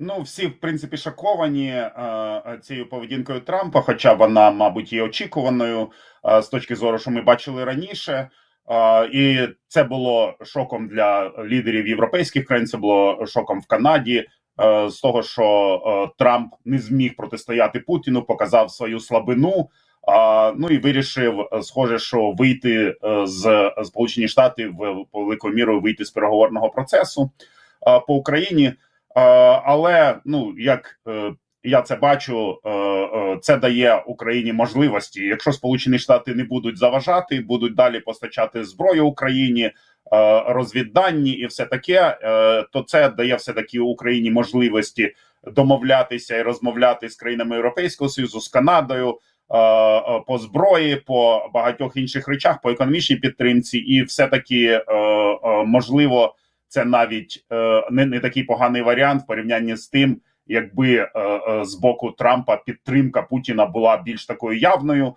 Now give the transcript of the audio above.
Ну, всі, в принципі, шоковані е, е, цією поведінкою Трампа, хоча вона, мабуть, є очікуваною е, з точки зору, що ми бачили раніше. Е, і це було шоком для лідерів європейських країн. Це було шоком в Канаді. е, З того, що е, Трамп не зміг протистояти Путіну, показав свою слабину. А, ну і вирішив, е, схоже, що вийти е, з Сполучені Штати в великою мірою вийти з переговорного процесу е, по Україні. Е, але ну як е, я це бачу, е, це дає Україні можливості. Якщо Сполучені Штати не будуть заважати, будуть далі постачати зброю Україні, розвіддані і все таке, то це дає все таки Україні можливості домовлятися і розмовляти з країнами Європейського союзу з Канадою. По зброї, по багатьох інших речах, по економічній підтримці, і все таки можливо, це навіть е, не, не такий поганий варіант в порівнянні з тим, якби е, е, з боку Трампа підтримка Путіна була більш такою явною.